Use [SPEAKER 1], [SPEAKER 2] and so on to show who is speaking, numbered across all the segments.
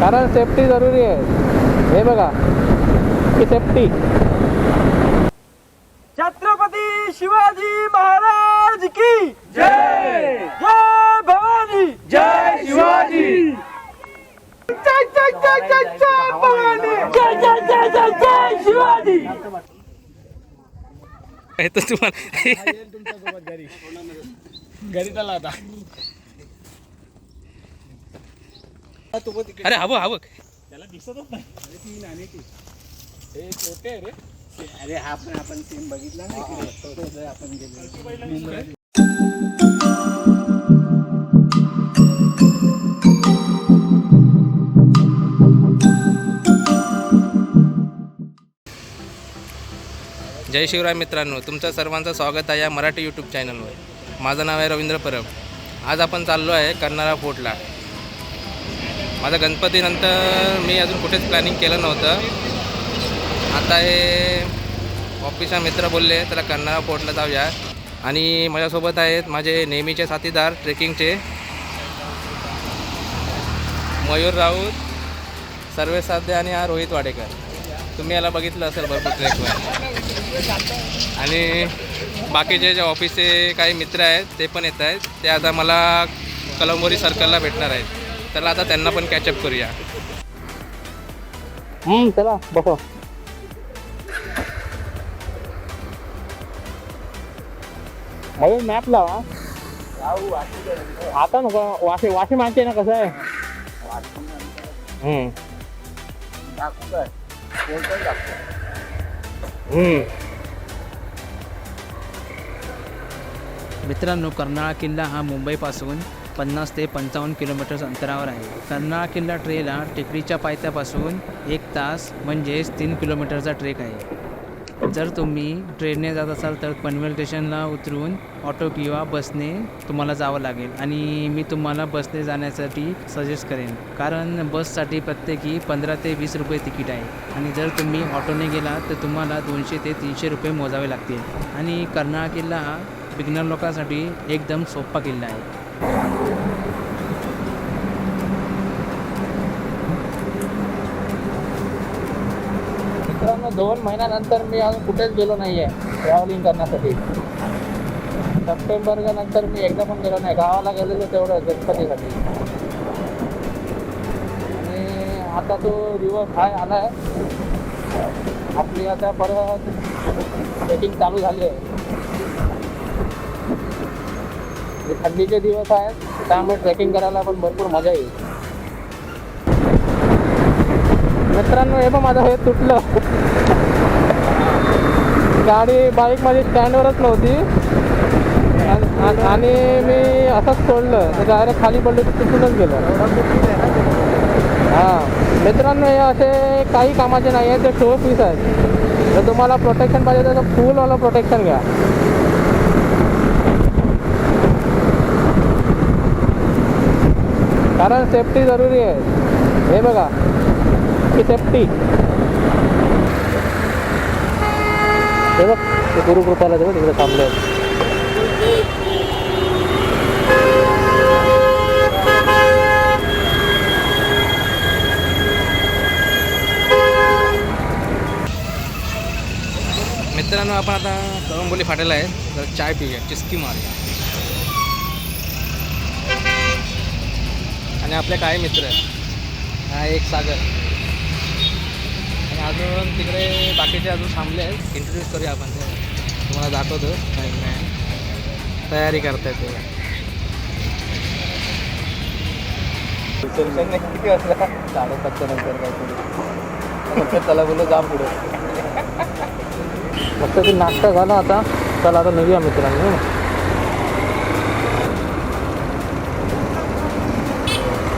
[SPEAKER 1] कारण सेफ्टी जरुरी आहे. हे बघा. की सेफ्टी
[SPEAKER 2] छत्रपती शिवाजी महाराज की जय! जय भवानी! जय शिवाजी! जय जय जय जय जय भवानी! जय जय जय जय जय शिवाजी!
[SPEAKER 3] हे तर तुम्हाला
[SPEAKER 2] घरी चला आता.
[SPEAKER 3] अरे हवं हवं
[SPEAKER 2] अरे हा पण आपण सीन बघितला नाही आपण गेलो
[SPEAKER 3] जय शिवराय मित्रांनो तुमचं सर्वांचं स्वागत आहे या मराठी यूट्यूब चॅनलवर माझं नाव आहे रवींद्र परब. आज आपण चाललो आहे कर्नाळा फोर्टला. माझा गणपतीनंतर मी अजून कुठेच प्लॅनिंग केलं नव्हतं. आता हे ऑफिसचा मित्र बोलले त्याला कर्नाळा पोर्टला जाऊया. आणि माझ्यासोबत आहेत माझे नेहमीचे साथीदार ट्रेकिंगचे मयूर राऊत सर्वे साध्य आणि हा रोहित वाडेकर. तुम्ही याला बघितलं असेल भरपूर ट्रेकवर आणि बाकीचे जे ऑफिसचे काही मित्र आहेत ते पण येत आहेत. ते आता मला कलंबोरी सर्कलला भेटणार आहेत. तर आता त्यांना पण कॅचअप करूया
[SPEAKER 1] हम्म, चला बसो अरे मॅप लावा आता नको वाशी वाशी माहिती आहे ना कसं आहे हम्म. हम्म.
[SPEAKER 4] मित्रांनो कर्नाळा किल्ला हा मुंबईपासून पन्नास ते पंचावन्न किलोमीटर्स अंतरावर आहे. कर्नाळा किल्ला ट्रेल हा टेकडीच्या पायथ्यापासून एक तास म्हणजेच तीन किलोमीटरचा ट्रेक आहे. जर तुम्ही ट्रेनने जात असाल तर पनवेल स्टेशनला उतरून ऑटो किंवा बसने तुम्हाला जावं लागेल. आणि मी तुम्हाला बसने जाण्यासाठी सजेस्ट करेन. कारण बससाठी प्रत्येकी पंधरा ते वीस रुपये तिकीट आहे. आणि जर तुम्ही ऑटोने गेलात तर तुम्हाला दोनशे ते तीनशे रुपये मोजावे लागतील. आणि कर्नाळा किल्ला हा बिगनर लोकांसाठी एकदम सोपा किल्ला आहे.
[SPEAKER 1] दोन महिन्यानंतर मी अजून कुठेच गेलो नाही आहे ट्रॅव्हलिंग करण्यासाठी. सप्टेंबर नंतर मी एकदा पण गेलो नाही. गावाला गेलेलो तेवढं गणपतीसाठी. आणि आता तो दिवस हाय आलाय. आपली आता परत ट्रेकिंग चालू झाली आहे. थंडीचे दिवस आहेत त्यामुळे ट्रेकिंग करायला पण भरपूर मजा येईल. मित्रांनो हे पण माझं हे तुटलं. गाडी बाईक माझी स्टँडवरच नव्हती. आणि- आणि- मी असंच सोडलं. तर डायरेक्ट खाली पडलं तर गेलं. हां. मित्रांनो हे असे काही कामाचे नाही आहेत. ते शो पीस आहेत. जर तुम्हाला प्रोटेक्शन पाहिजे तर फुलवालं प्रोटेक्शन घ्या. कारण सेफ्टी जरुरी आहे. हे बघा. की सेफ्टी हे बघ ते गुरुकृपाला ते बघ तिकडे थांबले आहेत.
[SPEAKER 3] मित्रांनो आपण आता कळंबोली फाटेला आहे तर चाय पिऊया चिस्की मारूया. आणि आपले काही मित्र आहेत. हा एक सागर. अजून तिकडे बाकीचे अजून थांबले आहेत. इंट्रोड्यूस करूया आपण ते. तुम्हाला दाखवतो. नाही नाही. तयारी करतायत ते.
[SPEAKER 1] किती वाजला साडेसातच्या नंतर काहीतरी. फक्त चला बोललो जा पुढे. फक्त ते नाश्ता झाला आता. चला आता निघूया मित्रांनो.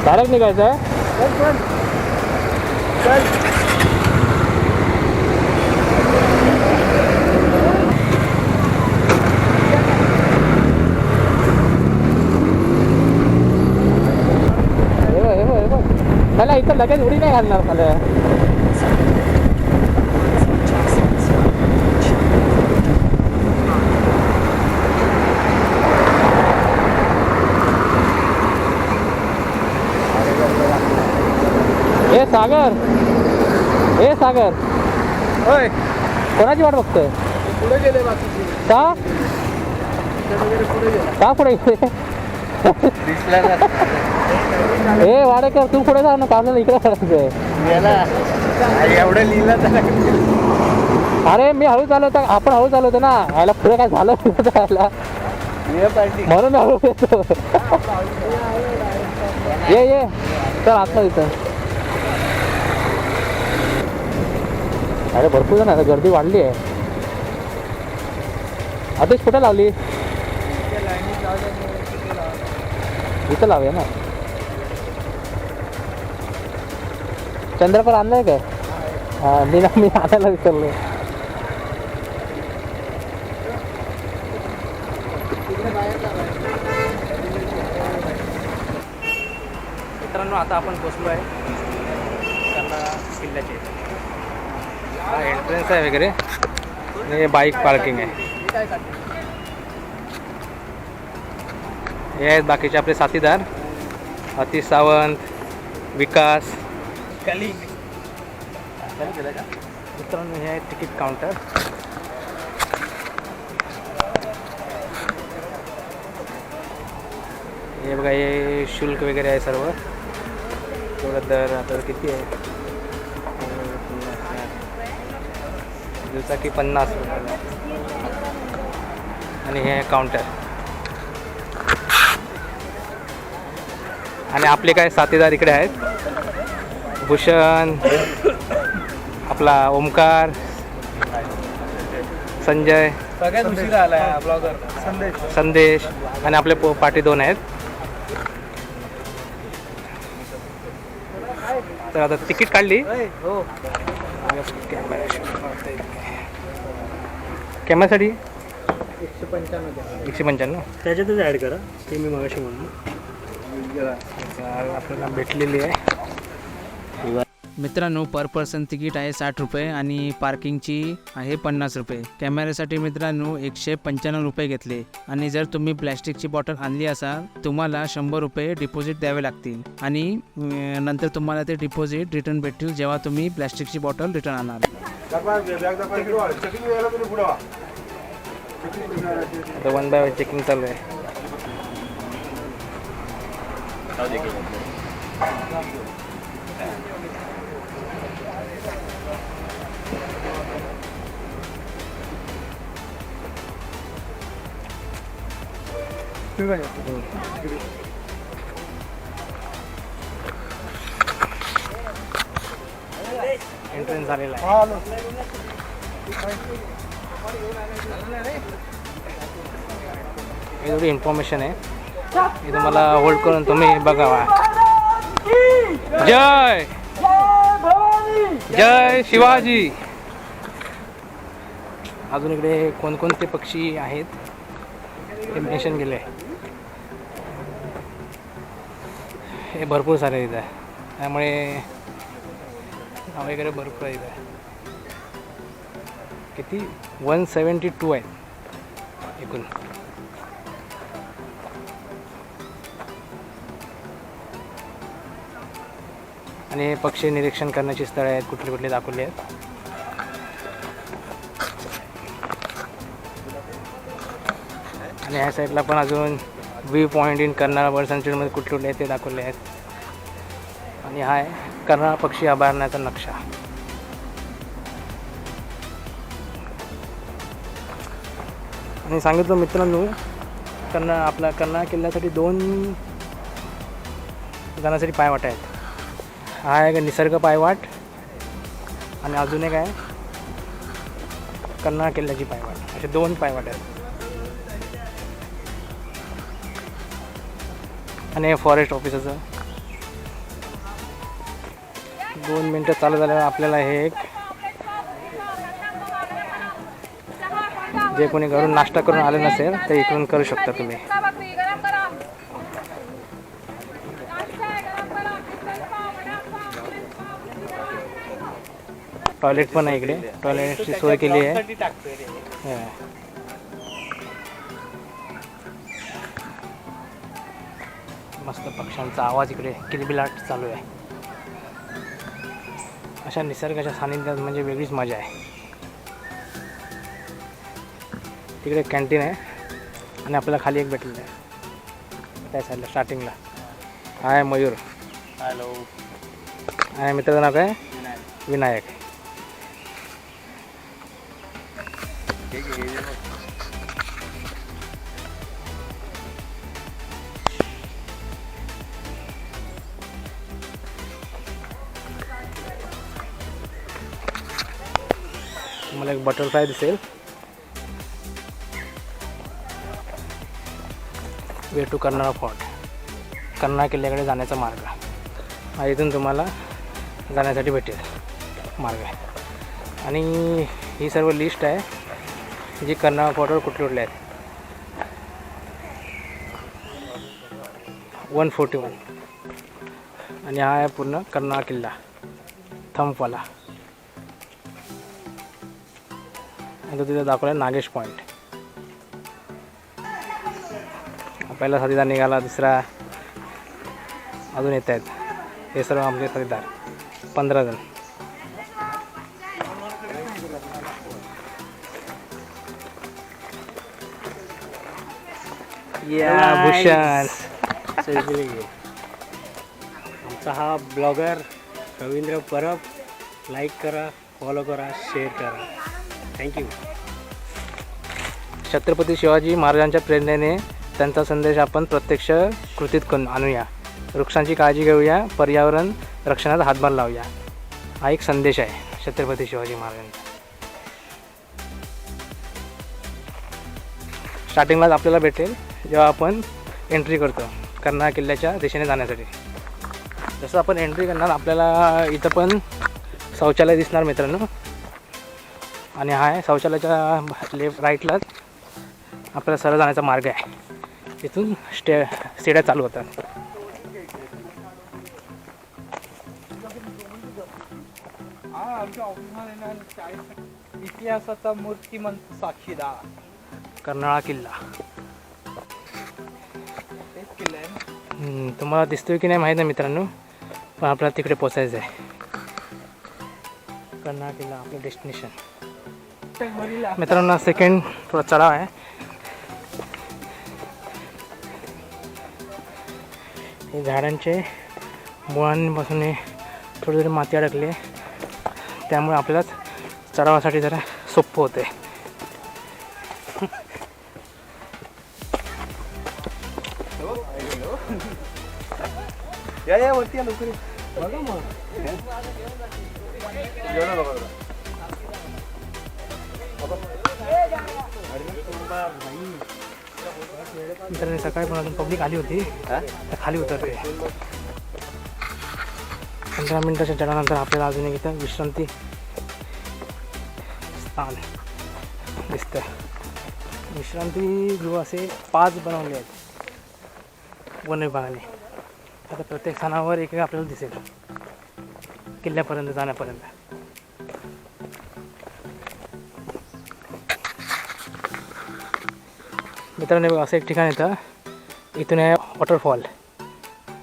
[SPEAKER 1] डायरेक्ट निघायचं आहे हे बघ, हे बघ, हे बघ. इथं लगेच उडी नाही घालणार मला ए सागर. ए सागर.
[SPEAKER 2] होय
[SPEAKER 1] कोणाची वाट बघतोय?
[SPEAKER 2] पुढे गेले बाकीचे
[SPEAKER 1] का?
[SPEAKER 2] पुढे गेले.
[SPEAKER 1] का पुढे गेले?
[SPEAKER 2] दिसला
[SPEAKER 1] ए वाडेकर तू पुढे जा ना आपल्याला इकडे करायचंय
[SPEAKER 2] एवढं लिहिलं तर
[SPEAKER 1] अरे मी हळू चालवतो आपण हळू चालवतो ना. याला पुढे काय झालं
[SPEAKER 2] पार्टी.
[SPEAKER 1] म्हणून हळू येतो. ये ये. चल आता इथं. अरे भरपूर जण आता गर्दी वाढली आहे. आदेश कुठे लावली? इथं लावूया ना. चंद्रकर आणलाय का हा मी ना मी आणायला विसरलो.
[SPEAKER 3] मित्रांनो आता आपण पोचलो आहे. किल्ल्याचे हा एंट्रन्स आहे वगैरे. आणि हे बाईक पार्किंग आहे. हे आहेत बाकीचे आपले साथीदार. अतिश सावंत विकास मित्रांनो हे आहे तिकीट काउंटर हे बघा हे शुल्क वगैरे आहे सर्व. तेवढं दर आता किती आहे? दिवसाकी पन्नास रुपयाला. आणि हे काउंटर आणि आपले काय साथीदार इकडे आहेत? भूषण आपला ओमकार संजय
[SPEAKER 2] सगळ्यात उशिरा आलाय ब्लॉगर संदेश
[SPEAKER 3] संदेश आणि आपले पो पाठी दोन आहेत. तर आता तिकीट काढली.
[SPEAKER 2] हो.
[SPEAKER 3] कॅमेरासाठी?
[SPEAKER 2] एकशे पंच्याण्णव
[SPEAKER 3] एकशे पंच्याण्णव.
[SPEAKER 2] त्याच्यातच ऍड करा. ते मी मगाशी म्हणलो.
[SPEAKER 3] आपल्याला भेटलेली आहे.
[SPEAKER 4] मित्रांनो पर पर्सन तिकीट आहे साठ रुपये आणि पार्किंगची आहे पन्नास रुपये. कॅमेऱ्यासाठी मित्रांनो एकशे पंच्याण्णव रुपये घेतले. आणि जर तुम्ही प्लॅस्टिकची बॉटल आणली असाल तुम्हाला शंभर रुपये डिपॉझिट द्यावे लागतील. आणि नंतर तुम्हाला ते डिपॉझिट रिटर्न भेटतील जेव्हा तुम्ही प्लॅस्टिकची बॉटल रिटर्न आणाल
[SPEAKER 3] वन बाय वन चेकिंग चालू आहे. एंट्रन्स झालेला आहे एवढी इन्फॉर्मेशन आहे. हे तुम्हाला होल्ड करून तुम्ही बघावा. जय! जय शिवाजी! अजून इकडे कोणकोणते पक्षी आहेत? हे मेन्शन केले हे भरपूर सारे इथं आहे. त्यामुळे नाव वगैरे भरपूर आहे. इथं किती? वन सेवन्टी टू आहेत एकूण. आणि हे पक्षी निरीक्षण करण्याची स्थळं आहेत कुठले कुठले दाखवले आहेत. आणि ह्या साईडला पण अजून व्ह्यू पॉईंट इन करणारा बर्ड सँच्युरीमध्ये कुठले कुठले आहेत ते दाखवले आहेत. आणि हा आहे कर्नाळा पक्षी अभयारण्याचा नक्षा. आणि सांगितलं मित्रांनो कर्ना आपला कर्नाळा किल्ल्यासाठी दोन जाण्यासाठी पायवाट आहेत. हा आहे निसर्ग पायवाट आणि अजून एक आहे कर्नाळा किल्ल्याची पायवाट. असे दोन पायवाट आहेत. आणि हे फॉरेस्ट ऑफिसरचं दोन मिनटं चालू झाल्यावर आपल्याला हे एक जे कोणी घरून नाश्ता करून आले नसेल ते इकडून करू शकता तुम्ही. टॉयलेट पण आहे इकडे. टॉयलेटची सोय केली आहे. मस्त पक्ष्यांचा आवाज इकडे. किलबिलाट चालू आहे. अशा निसर्गाच्या सानिध्यात म्हणजे वेगळीच मजा आहे. तिकडे कॅन्टीन आहे आणि आपल्याला खाली एक भेटलेलं आहे. त्या साईडला स्टार्टिंगला हा आहे मयूर.
[SPEAKER 2] हॅलो
[SPEAKER 3] आणि मित्राचं नाव काय? विनायक. मला एक बटरफ्लाय दिसेल. Way to Karnala fort Karnala किल्ल्याकडे जाण्याचा मार्ग. हा इथून तुम्हाला जाण्यासाठी भेटेल. मार्ग. आहे आणि ही सर्व लिस्ट आहे जी कर्नाळा फॉर्टवर कुठले कुठले आहेत. वन फोर्टी वन आणि हा आहे पूर्ण कर्नाळा किल्ला. थंपवाला तिथे दाखवला नागेश पॉईंट पहिला साथीदार निघाला दुसरा अजून येत आहेत. हे सर्व आमचे साथीदार पंधरा जण. या भूषण.
[SPEAKER 2] आमचा हा ब्लॉगर रवींद्र परब. लाईक करा फॉलो करा शेअर करा. थँक्यू
[SPEAKER 3] छत्रपती शिवाजी महाराजांच्या प्रेरणेने त्यांचा संदेश आपण प्रत्यक्ष कृतीत करून आणूया. वृक्षांची काळजी घेऊया पर्यावरण रक्षणात हातभार लावूया. हा एक संदेश आहे छत्रपती शिवाजी महाराजांचा. स्टार्टिंगलाच आपल्याला भेटेल जेव्हा आपण एंट्री करतो कर्नाळा किल्ल्याच्या दिशेने जाण्यासाठी. जसं आपण एंट्री करणार आपल्याला इथं पण शौचालय दिसणार मित्रांनो. आणि हा आहे शौचालयाच्या लेफ्ट राईटलाच आपल्याला सरळ जाण्याचा मार्ग आहे. इथून स्टे स्टेड्या चालू होतात.
[SPEAKER 1] इतिहासाचा मूर्तिमंत साक्षीदार.
[SPEAKER 3] कर्नाळा किल्ला.
[SPEAKER 1] किल्ला आहे ना?
[SPEAKER 3] तुम्हाला दिसतोय की नाही माहीत नाही मित्रांनो पण आपल्याला तिकडे पोचायचं आहे. कर्नाळा किल्ला आपलं डेस्टिनेशन मित्रांनो सेकंड थोडा चढाव आहे. हे झाडांचे मुळांपासून हे थोडी थोडी माती अडकली. त्यामुळे आपल्यालाच चढावासाठी जरा सोपं होते
[SPEAKER 2] या या वरती या लवकर बघा मग. बघा बघा.
[SPEAKER 3] मित्रांनो सकाळी पण अजून पब्लिक आली होती तर खाली उतरते पंधरा मिनिटाच्या चढानंतर आपल्याला अजून एक इथं विश्रांती स्थान दिसतं विश्रांती गृह असे पाच बनवले आहेत. वन विभागाने. आता प्रत्येक स्थानावर एक एक आपल्याला दिसेल. किल्ल्यापर्यंत जाण्यापर्यंत. मित्रांनो बघा, असं एक ठिकाण येतं इथून आहे वॉटरफॉल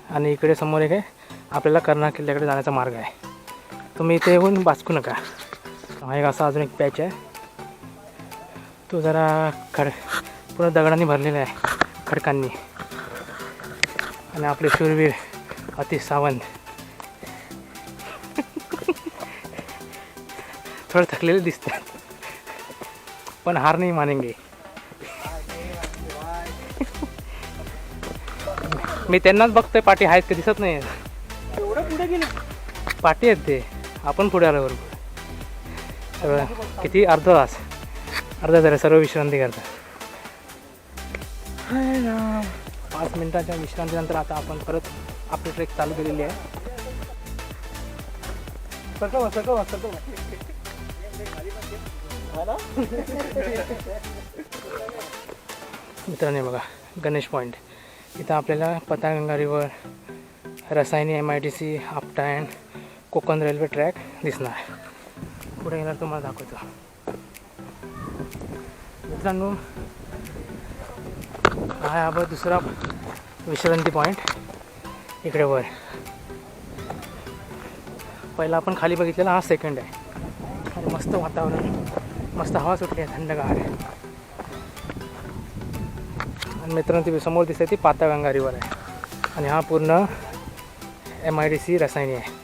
[SPEAKER 3] आणि इकडे समोर एक आहे आपल्याला कर्नाळ किल्ल्याकडे जाण्याचा मार्ग आहे. तुम्ही इथे येऊन वाचकू नका. हा एक असा अजून एक पॅच आहे. तो जरा खड पूर्ण दगडांनी भरलेला आहे खडकांनी. आणि आपले शूरवीर अतिश सावंत. थोडं थकलेले दिसतात. पण हार नाही मानेंगे. मी त्यांनाच बघतोय पाठी आहेत का दिसत नाही.
[SPEAKER 2] एवढं पुढे गेले.
[SPEAKER 3] पाठी आहेत ते. आपण पुढे आलो बरोबर. किती अर्धा तास अर्धा तास सर्व विश्रांती राम. पाच मिनिटाच्या विश्रांतीनंतर आता आपण परत आपली ट्रेक चालू केलेली आहे. मित्रांनो बघा गणेश पॉईंट इथं आपल्याला Patalganga river Rasayani M I D C आपटायन Konkan railway track दिसणार. पुढे गेल्यावर तुम्हाला दाखवतो. मित्रांनो हा आपण दुसरा विश्रांती पॉईंट इकडे वर. पहिला आपण खाली बघितलेला हा सेकंड आहे. आणि मस्त वातावरण मस्त हवा सुटली आहे थंडगार आहे. आणि मित्रांनो ती समोर दिसते ती पातागंगा रिवर आहे. आणि हा पूर्ण M I D C Rasayani आहे.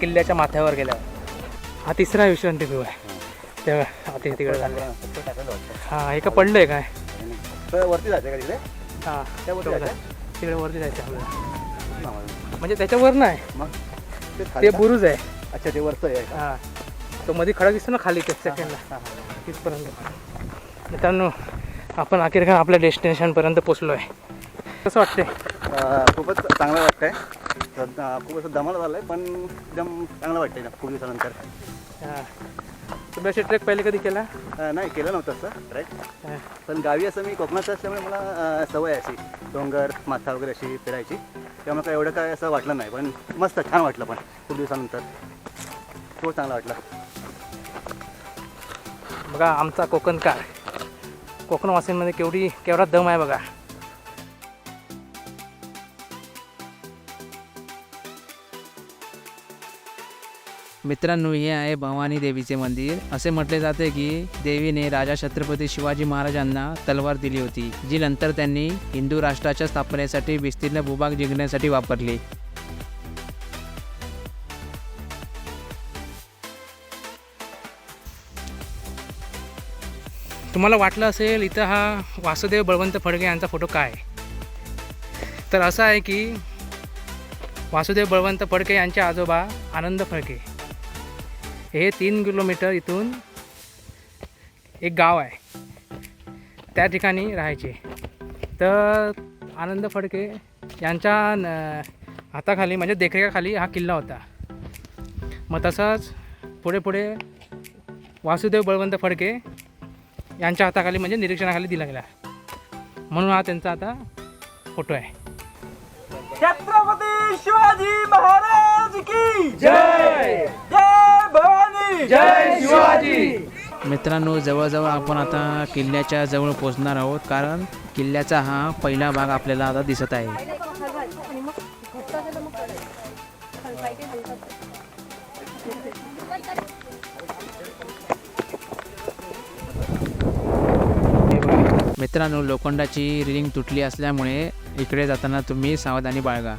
[SPEAKER 3] किल्ल्याच्या माथ्यावर गेल्यावर. हा तिसरा विश्रांती गृह आहे. तेव्हा आता तिकडे झालं हां हे का पडलं आहे काय
[SPEAKER 5] वरती जायचं का तिकडे?
[SPEAKER 3] हां तिकडे वरती जायचं आपल्याला. म्हणजे त्याच्यावर नाही.
[SPEAKER 5] मग? ते?
[SPEAKER 3] बुरुज आहे.
[SPEAKER 5] अच्छा ते वरचं आहे?
[SPEAKER 3] हां. तो मध्ये खडा दिसतो ना खाली ते सेकंडला तिथपर्यंत. मित्रांनो आपण अखेरकार आपल्या डेस्टिनेशनपर्यंत पोचलो आहे कसं वाटते
[SPEAKER 5] अं, खूपच चांगलं वाटतंय. तर, खूप असं दमाला झालंय पण एकदम चांगलं वाटतंय ना खूप दिवसानंतर.
[SPEAKER 3] तुम्ही असे ट्रेक पहिले कधी केला?
[SPEAKER 5] नाही केलं नव्हतं असं
[SPEAKER 3] हां.
[SPEAKER 5] पण गावी असं मी कोकणात असल्यामुळे मला सवय आहे अशी डोंगर माथा वगैरे अशी फिरायची. त्यामुळे काय एवढं काय असं वाटलं नाही पण मस्त छान वाटलं पण खूप दिवसानंतर. खूप चांगलं वाटलं.
[SPEAKER 3] बघा आमचा कोकणकार कोकणवासींमध्ये केवढी केवढा दम आहे बघा.
[SPEAKER 4] मित्रांनो हे आहे भवानी देवीचे मंदिर. असे म्हटले जाते की देवीने राजा छत्रपती शिवाजी महाराजांना तलवार दिली होती जी नंतर त्यांनी हिंदू राष्ट्राच्या स्थापनेसाठी विस्तीर्ण भूभाग जिंकण्यासाठी वापरली.
[SPEAKER 3] तुम्हाला वाटलं असेल इथं हा वासुदेव बळवंत फडके यांचा फोटो काय? आहे? तर असं आहे की वासुदेव बळवंत फडके यांचे आजोबा आनंद फडके. हे तीन किलोमीटर इथून एक गाव आहे. त्या ठिकाणी राहायचे. तर आनंद फडके यांच्या न- हाताखाली म्हणजे देखरेखाखाली हा किल्ला होता. मग तसंच पुढे पुढे वासुदेव बळवंत फडके यांच्या हाताखाली म्हणजे निरीक्षणाखाली दिला गेला. म्हणून हा त्यांचा आता फोटो आहे.
[SPEAKER 5] छत्रपती शिवाजी महाराज की जय! जय शिवाजी.
[SPEAKER 4] मित्रांनो जवळजवळ आपण आता किल्ल्याच्या जवळ पोहोचणार आहोत कारण किल्ल्याचा हा पहिला भाग आपल्याला आता दिसत आहे. मित्रांनो लोखंडाची रिलिंग तुटली असल्यामुळे इकडे जाताना तुम्ही सावधानी बाळगा.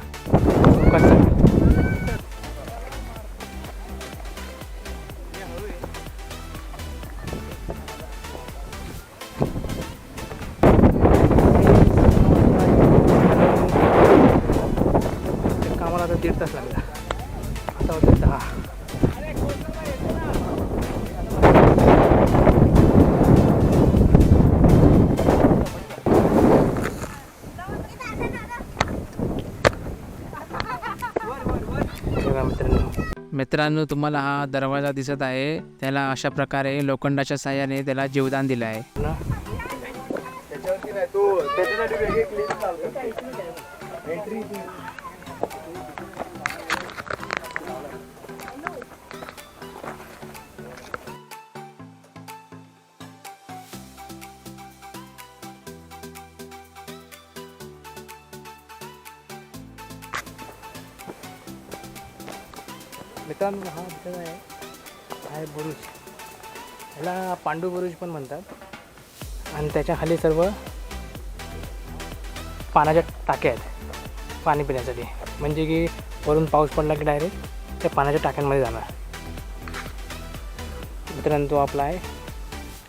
[SPEAKER 3] मित्रांनो
[SPEAKER 4] तुम्हाला हा दरवाजा दिसत आहे. त्याला अशा प्रकारे लोखंडाच्या साह्याने त्याला जीवदान दिलं आहे.
[SPEAKER 3] आहे बुरुज. ह्याला पांडू बुरुज पण म्हणतात. आणि त्याच्याखाली सर्व पाण्याच्या टाक्या आहेत. पाणी पिण्यासाठी. म्हणजे की वरून पाऊस पडला की डायरेक्ट त्या पाण्याच्या टाक्यांमध्ये जाणार. मित्रांनो तो आपला आहे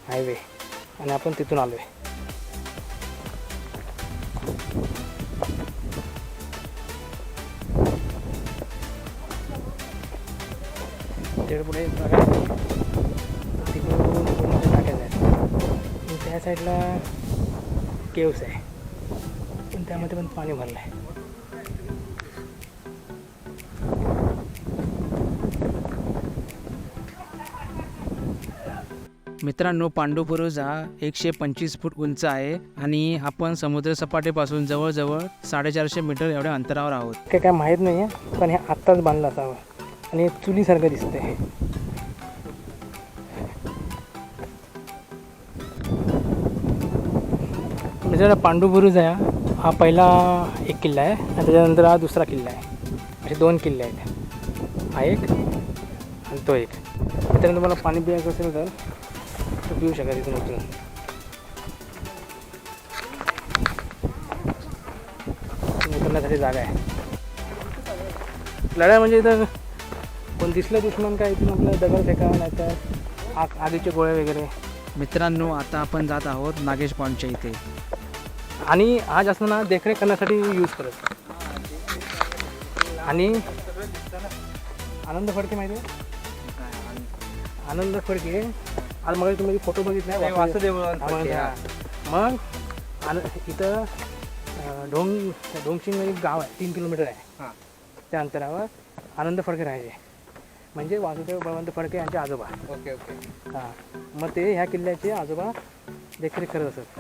[SPEAKER 3] हायवे आणि आपण तिथून आलो आहे तिकडे पुढे साईडला केव्स आहे. पण त्यामध्ये पण पाणी भरलं आहे
[SPEAKER 4] मित्रांनो पांडुपुरुष हा एकशे पंचवीस फूट उंच आहे आणि आपण समुद्रसपाटीपासून जवळजवळ साडेचारशे मीटर एवढ्या अंतरावर आहोत.
[SPEAKER 3] काय काय माहीत नाही आहे पण हे आत्ताच बांधलं असावं. आणि चुलीसारखं दिसतंय. म्हणजे पांडुबुरुज आहे हा. पहिला एक किल्ला आहे आणि त्याच्यानंतर हा दुसरा किल्ला आहे. असे दोन किल्ले आहेत. हा एक आणि तो एक. त्यानंतर तुम्हाला पाणी पियायचं असेल तर तो पिऊ शकाल तिथून उतरून. उतरण्यासाठी जागा आहे. लढाई म्हणजे इथं कोण दिसलं दुश्मन काय इथून आपलं दगड फेकावं नाही तर आग आगीचे गोळे वगैरे.
[SPEAKER 4] मित्रांनो आता आपण जात आहोत नागेश पॉईंटच्या इथे.
[SPEAKER 3] आणि हा जास्त ना देखरेख करण्यासाठी यूज करत. आणि आनंद फडके माहिती आहे? आनंद फडके आज मग तुम्ही फोटो बघितला वासुदेव. मग आन इथं ढोंग ढोंगचिंग एक गाव आहे तीन किलोमीटर आहे. त्या अंतरावर आनंद फडके राहायचे. म्हणजे वासुदेव बळवंत फडके यांचे आजोबा.
[SPEAKER 6] Okay okay.
[SPEAKER 3] हां. मग ते ह्या किल्ल्याचे आजोबा देखरेख करत असत.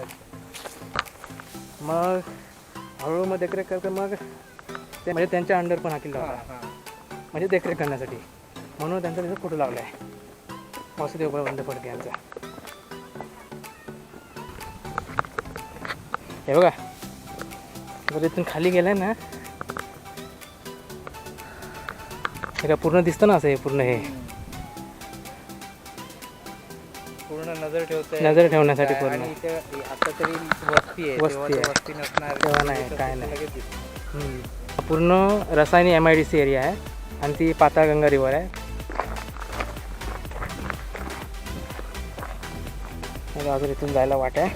[SPEAKER 3] मग हळूहळू मग देखरेख करते मग ते म्हणजे त्यांच्या अंडर पण हा किल्ला होता म्हणजे देखरेख करण्यासाठी. म्हणून त्यांचा तिथं फोटो लावला आहे वासुदेव बळवंत फडके यांचा. हे बघा. जर इथून खाली गेलाय ना हे का पूर्ण दिसतं ना असं हे पूर्ण हे?
[SPEAKER 6] नजर ठेवते
[SPEAKER 3] नजर ठेवण्यासाठी पूर्ण
[SPEAKER 6] आणि इथे आता तरी वस्ती आहे
[SPEAKER 3] वस्ती
[SPEAKER 6] तेव्हा तर
[SPEAKER 3] आहे.
[SPEAKER 6] वस्ती नसणार
[SPEAKER 3] तेव्हा नाही, काय नाही.
[SPEAKER 6] लगेच दिसतं.
[SPEAKER 3] हम्म. पूर्ण Rasayani M I D C area आहे आणि ती पाताळगंगा रिवर आहे हे अजून इथून जायला वाट आहे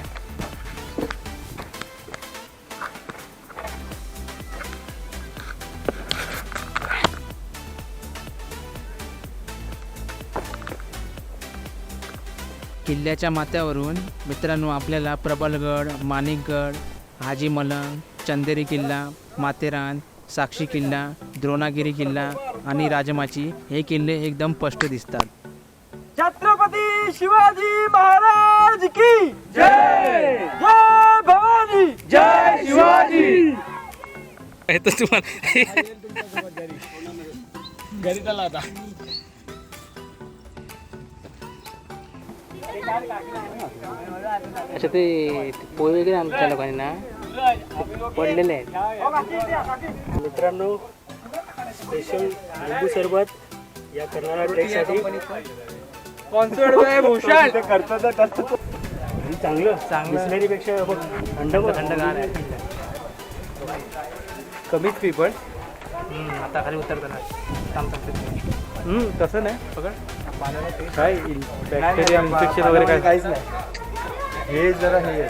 [SPEAKER 4] किल्ल्याच्या माथ्यावरून मित्रांनो आपल्याला प्रबलगड माणिकगड हाजी मलंग चंदेरी किल्ला माथेरान साक्षी किल्ला द्रोणागिरी किल्ला आणि राजमाची हे किल्ले एकदम स्पष्ट दिसतात.
[SPEAKER 2] छत्रपती शिवाजी महाराज की जय! जय भवानी! जय शिवाजी!
[SPEAKER 3] हे तर तुम्हाला अच्छा ते ते पोहे वगैरे आमच्या लोकांनी ना पडलेले आहेत. मित्रांनो स्पेशल लिंबू सरबत या करणारा ट्रेकसाठी.
[SPEAKER 2] भूषण.
[SPEAKER 3] चांगलं चांगलं. बघ थंड थंडगार आहे.
[SPEAKER 2] कमीच पी पण.
[SPEAKER 3] आता खाली उतरताना थांब तसं नाही. पकड.
[SPEAKER 2] काय
[SPEAKER 3] बॅक्टेरिया इन्फेक्शन वगैरे काय
[SPEAKER 2] काहीच नाही हे जरा हे।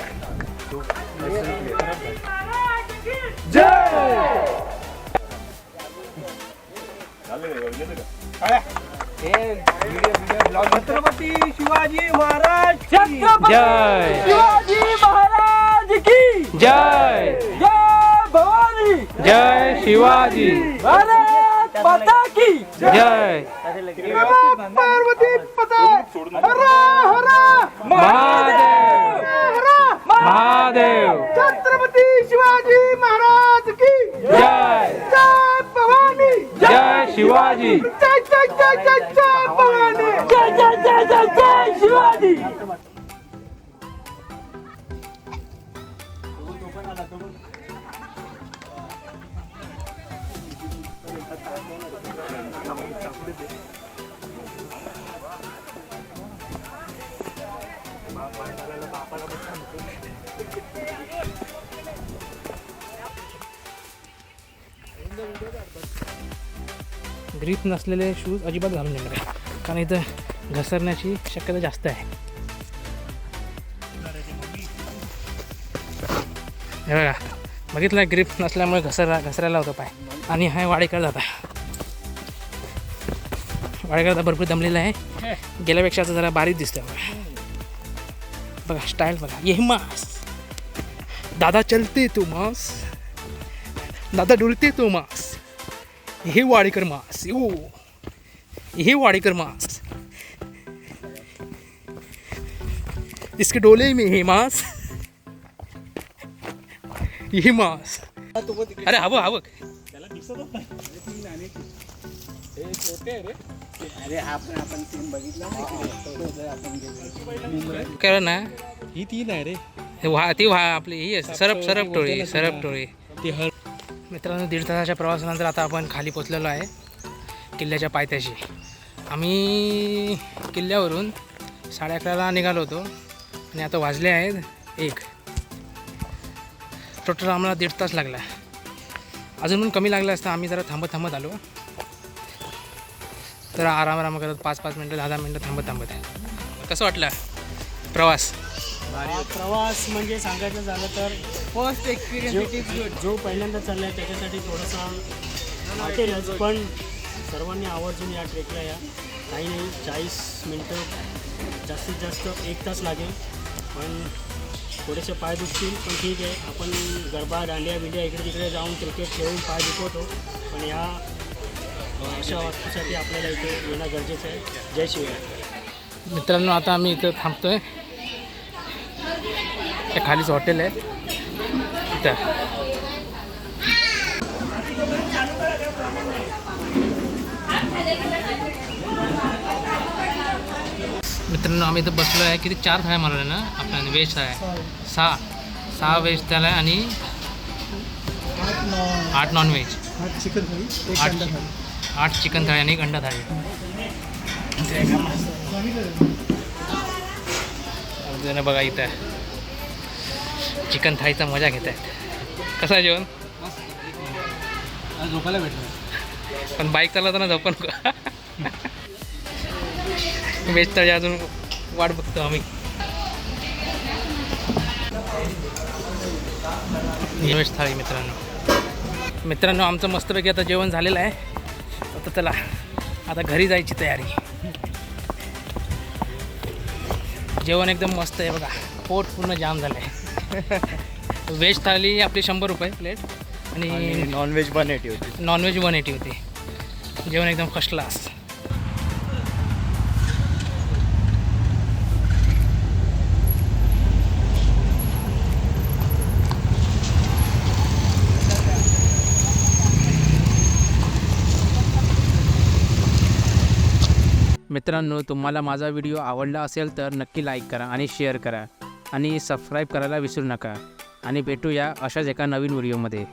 [SPEAKER 2] छत्रपती शिवाजी महाराज छत्रपती
[SPEAKER 3] जय।
[SPEAKER 2] शिवाजी महाराज की।
[SPEAKER 3] जय।
[SPEAKER 2] जय भवानी।
[SPEAKER 3] जय शिवाजी।
[SPEAKER 2] भारत माता की
[SPEAKER 3] जय।
[SPEAKER 2] पार्वती पता हरा हरा
[SPEAKER 3] महादेव।
[SPEAKER 2] हरा।
[SPEAKER 3] महादेव।
[SPEAKER 2] छत्रपती शिवाजी महाराज की
[SPEAKER 3] जय।
[SPEAKER 2] जय भवानी।
[SPEAKER 3] जय शिवाजी।
[SPEAKER 2] जय जय जय जय जय भवानी। जय जय जय जय जय शिवाजी।
[SPEAKER 3] ग्रीप नसलेले शूज अजिबात घालून येणार आहे. कारण इथं घसरण्याची शक्यता जास्त आहे. हे बघा बघितलं ग्रीप नसल्यामुळे घसर घसरायला होतं पाय. आणि हा वाडेकर जाता वाडेकर भरपूर दमलेला आहे. गेल्यापेक्षा आता जरा बारीक दिसतोय बघा. बघा स्टाईल बघा. ये मास. दादा चलते तू मास. दादा डुलते तू मास. हे वाडेकर मास यो हे वाडेकर मास. इसके डोले में हिमास हिमास अरे हवं हवं कर ना.
[SPEAKER 7] ही तीन आहे रे.
[SPEAKER 3] हे व्हा ती व्हा आपली ही सरप सरप टोळी सरप टोळी.
[SPEAKER 7] ती हर
[SPEAKER 3] मित्रांनो दीड तासाच्या प्रवासानंतर आता आपण खाली पोचलेलो आहे किल्ल्याच्या पायथ्याशी. आम्ही किल्ल्यावरून साडे अकराला निघालो होतो आणि आता वाजले आहेत एक. टोटल आम्हाला दीड तास लागला. अजून पण कमी लागला असता आम्ही जरा थांबत थांबत आलो. तर आराम आराम करत पाच पाच मिनटं दहा दहा मिनटं थांबत थांबत कसं वाटलं? प्रवास.
[SPEAKER 8] प्रवास म्हणजे सांगायचं झालं तर
[SPEAKER 4] फर्स्ट
[SPEAKER 8] जो जो पहिल्यांदा चाललाय त्याच्यासाठी थोडासा वाटेलच पण सर्वांनी आवर्जून या ट्रेकला या. काही नाही चाळीस मिनटं जास्तीत जास्त एक तास लागेल पण थोडेसे पाय दुखतील. पण ठीक आहे आपण गरबा दांडिया बिंडिया इकडे तिकडे जाऊन क्रिकेट खेळून पाय दुखवतो. पण या अ, अशा वास्तूसाठी आपल्याला इथे येणं गरजेचं आहे. जय शिवराय
[SPEAKER 3] मित्रांनो आता आम्ही इथं थांबतोय. त्या खालीच हॉटेल आहे. इथं मित्रांनो आम्ही इथं बसलो आहे. किती? चार थाळ्या मारल्या ना? आपल्या व्हेज थाळ्या सहा. सहा व्हेज थाळ्या आणि आठ नॉन व्हेज
[SPEAKER 7] चिकन
[SPEAKER 3] आठ आठ चिकन थाळी आणि एक अंडा थाळी. बघा इथं चिकन थाळीचा मजा घेत आहेत कसं आहे जेवण?
[SPEAKER 7] झोपायला भेटलं.
[SPEAKER 3] पण बाईक चालवताना झोपण वेज थाळी अजून वाट बघतो आम्ही. व्हेज थाळी मित्रांनो. मित्रांनो आमचं मस्तपैकी आता जेवण झालेलं आहे. आता चला आता घरी जायची तयारी. जेवण एकदम मस्त आहे बघा. पोट पूर्ण जाम झालं आहे व्हेज थाळी आपली शंभर रुपये प्लेट आणि
[SPEAKER 7] नॉनव्हेज वन एटी होती.
[SPEAKER 3] नॉनव्हेज वन एटी होती. जेवण एकदम फर्स्ट क्लास
[SPEAKER 4] मित्रांनो तुम्हाला माझा व्हिडिओ आवडला असेल तर नक्की लाईक करा आणि शेअर करा. आणि सबस्क्राईब करायला विसरू नका. आणि भेटूया अशाच एका नवीन व्हिडिओमध्ये